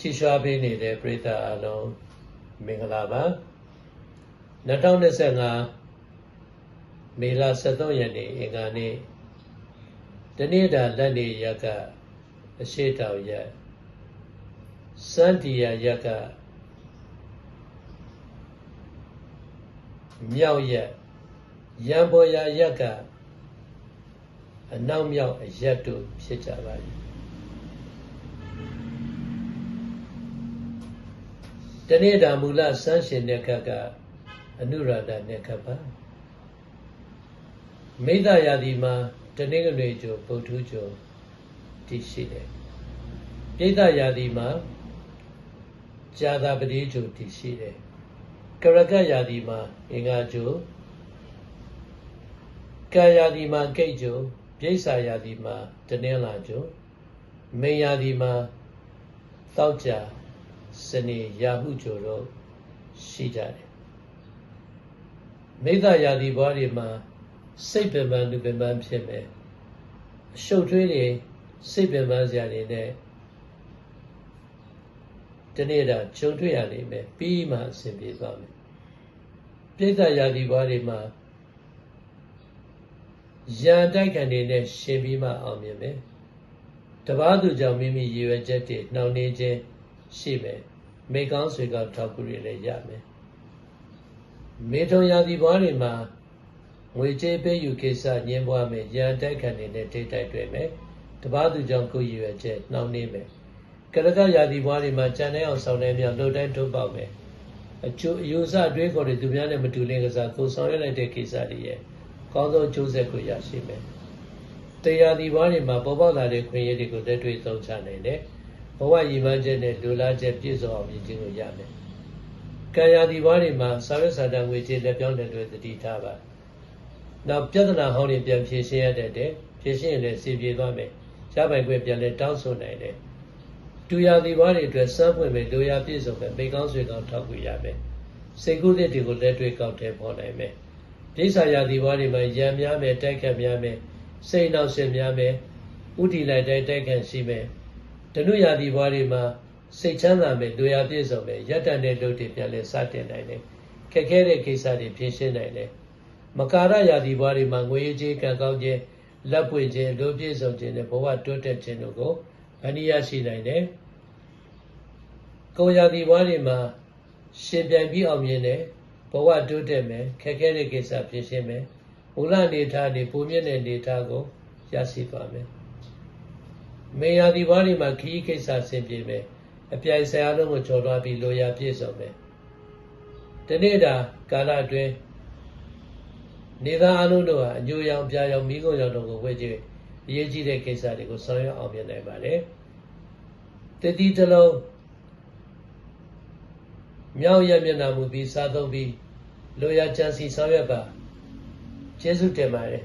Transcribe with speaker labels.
Speaker 1: ချီရွှာပေးနေတဲ့ပရိသတ်အလုံးမင်္ဂလာပါ2025မေလ23ရက်နေ့အင်္ဂါနေ့တနေ့တာလက်နေရက်ကအရှိတောင်ရက်စန္ဒီယာရက်ကအမြောက်ရက်ရံပေါ်ရာရက်ကအနောက်မြောက်အရက်တို့ဖြစ်ကြပါလိမ့် တနေ့တာမူလစမ်းရှင်တဲ့ခတ်ကအနုရဒနဲ့ခတ်ပါမိဒ္ဒရာဒီမှာတနေ့ကလေးကျိုဗုဒ္ဓကျိုတည်ရှိတယ်ပြိဒ္ဒရာဒီမှာဇာတာပတိကျိုတည်ရှိတယ်ကရကရာဒီမှာအင်္ဂါကျိုကာယာဒီမှာကိတ်ကျိုပြိဿာယာဒီမှာတနင်္လာကျိုမေယာဒီမှာတောက်ကြ စနေရာဟုကျိုတို့ရှိကြတယ်မိဒ္ဒရာဒီဘွားတွေမှာစိတ်ပင်ပန်းလူပင်ပန်းဖြစ်မယ်အရှုပ်ထွေးတွေစိတ်ပင်ပန်းစရာတွေနဲ့ဒီနေ့တော့ဂျုံတွေ့ရလိမ့်မယ်ပြီးမှအဆင်ပြေသွားမယ်ပြိဿရာဒီဘွားတွေမှာရန်တိုက်ခံနေနဲ့ရှင်ပြီးမှအောင်မြင်မယ်တပားသူကြောင့်မိမိရည်ရွယ်ချက်တွေနှောင့်နှေးခြင်း ရှိမယ်မိကောင်းဆွေကောင်းထောက်ကူတွေလည်းရမယ်မေထုံရာဒီဘွားတွေမှာငွေကြေးပေးယူကိစ္စညှင်းပွားမယ်ရန်တိုက်ခံနေတဲ့တိတ်တိုက်တွေ့မယ်တပားသူကြောင့်ကိုယ်ရည်ရွယ်ချက်နှောင့်နှေးမယ်ကရကရာဒီဘွားတွေမှာကြံတဲ့အောင်ဆောင်နေမြောက်လှုပ်တိုင်းထုတ်ပေါက်မယ်အကျိုးအယူဆတွေးခေါ်တွေသူများနဲ့မတူလင်းကစားကိုဆောင်ရွက်လိုက်တဲ့ကိစ္စတွေရဲ့ကောင်းသောအကျိုးဆက်ကိုရရှိမယ်တရားဒီဘွားတွေမှာပေါ်ပေါက်လာတဲ့ခွင့်ရည်တွေကိုလက်တွေ့သုံးချနိုင်တယ် ဘဝရည်မှန်းချက်နဲ့လူလားချက်ပြည့်စုံအောင်မြင်ခြင်းကိုရမယ်ကံရာဒီဘွားတွေမှာစာရွက်စာတမ်းငွေကြေးလက်ပြောင်းတဲ့တွေသတိထားပါနောက်ပြဿနာဟောင်းတွေပြန်ဖြေရှင်းရတဲ့တဲ့ဖြေရှင်းရင်လည်းစီပြေသွားမယ်ရပိုင်ခွင့်ပြန်လဲတောင်းဆိုနိုင်တယ်တူရာဒီဘွားတွေအတွက်စမ်းပွင့်မယ်လူရာပြည့်စုံမယ်မိကောင်းဆွေကောင်းထောက်ကူရမယ်စိတ်ကူးတဲ့တွေကိုလက်တွေ့ကောက်တဲ့ပေါ်နိုင်မယ်ပြိဿရာဒီဘွားတွေမှာရံများမယ်တိုက်ခတ်များမယ်စိတ်နောက်ဆက်များမယ်ဥတီလိုက်တိုက်တိုက်ခတ်ရှိမယ်ဓ နုရာဒီဘွားတွေမှာစိတ်ချမ်းသာမယ်လူရာပြည့်စုံမယ်ရက်တန်တဲ့လုပ်တွေပြန်လဲစတင်နိုင်တယ်ခက်ခဲတဲ့ကိစ္စတွေဖြေရှင်းနိုင်တယ်မကာရယာဒီဘွားတွေမှာငွေကြေးကံကောင်းခြင်းလက်ပွင့်ခြင်းလူပြည့်စုံခြင်းနဲ့ဘဝတိုးတက်ခြင်းတို့ကိုအနိယရှိနိုင်တယ်။ကိုရာဒီဘွားတွေမှာရှင်ပြိုင်ပြီးအောင်မြင်တယ်ဘဝတိုးတက်မယ်ခက်ခဲတဲ့ကိစ္စဖြေရှင်းမယ်မူလအနေထားနေပုံမြင့်တဲ့အနေထားကိုရရှိပါမယ်။ မေယာဒီဘွားတွေမှာခီးကိစ္စဆင်ပြေမယ်အပြိုင်ဆရာလုံးကိုကြော်သွားပြီးလိုရာပြည့်စုံမယ်။ဒီနေ့တာကာလအတွင်းနေသားအလုံးတို့ဟာအညိုရောင်ပြာရောင်မိကုံရောင်တို့ကိုဝဲကြည့်အရေးကြီးတဲ့ကိစ္စတွေကိုဆောင်ရွက်အောင်မြင်နိုင်ပါတယ်တတိတလုံးမြောက်ရမျက်နှာမူပြီးစားသုံးပြီးလိုရာချမ်းစီဆောင်ရွက်ပါကျေးဇူးတင်ပါတယ်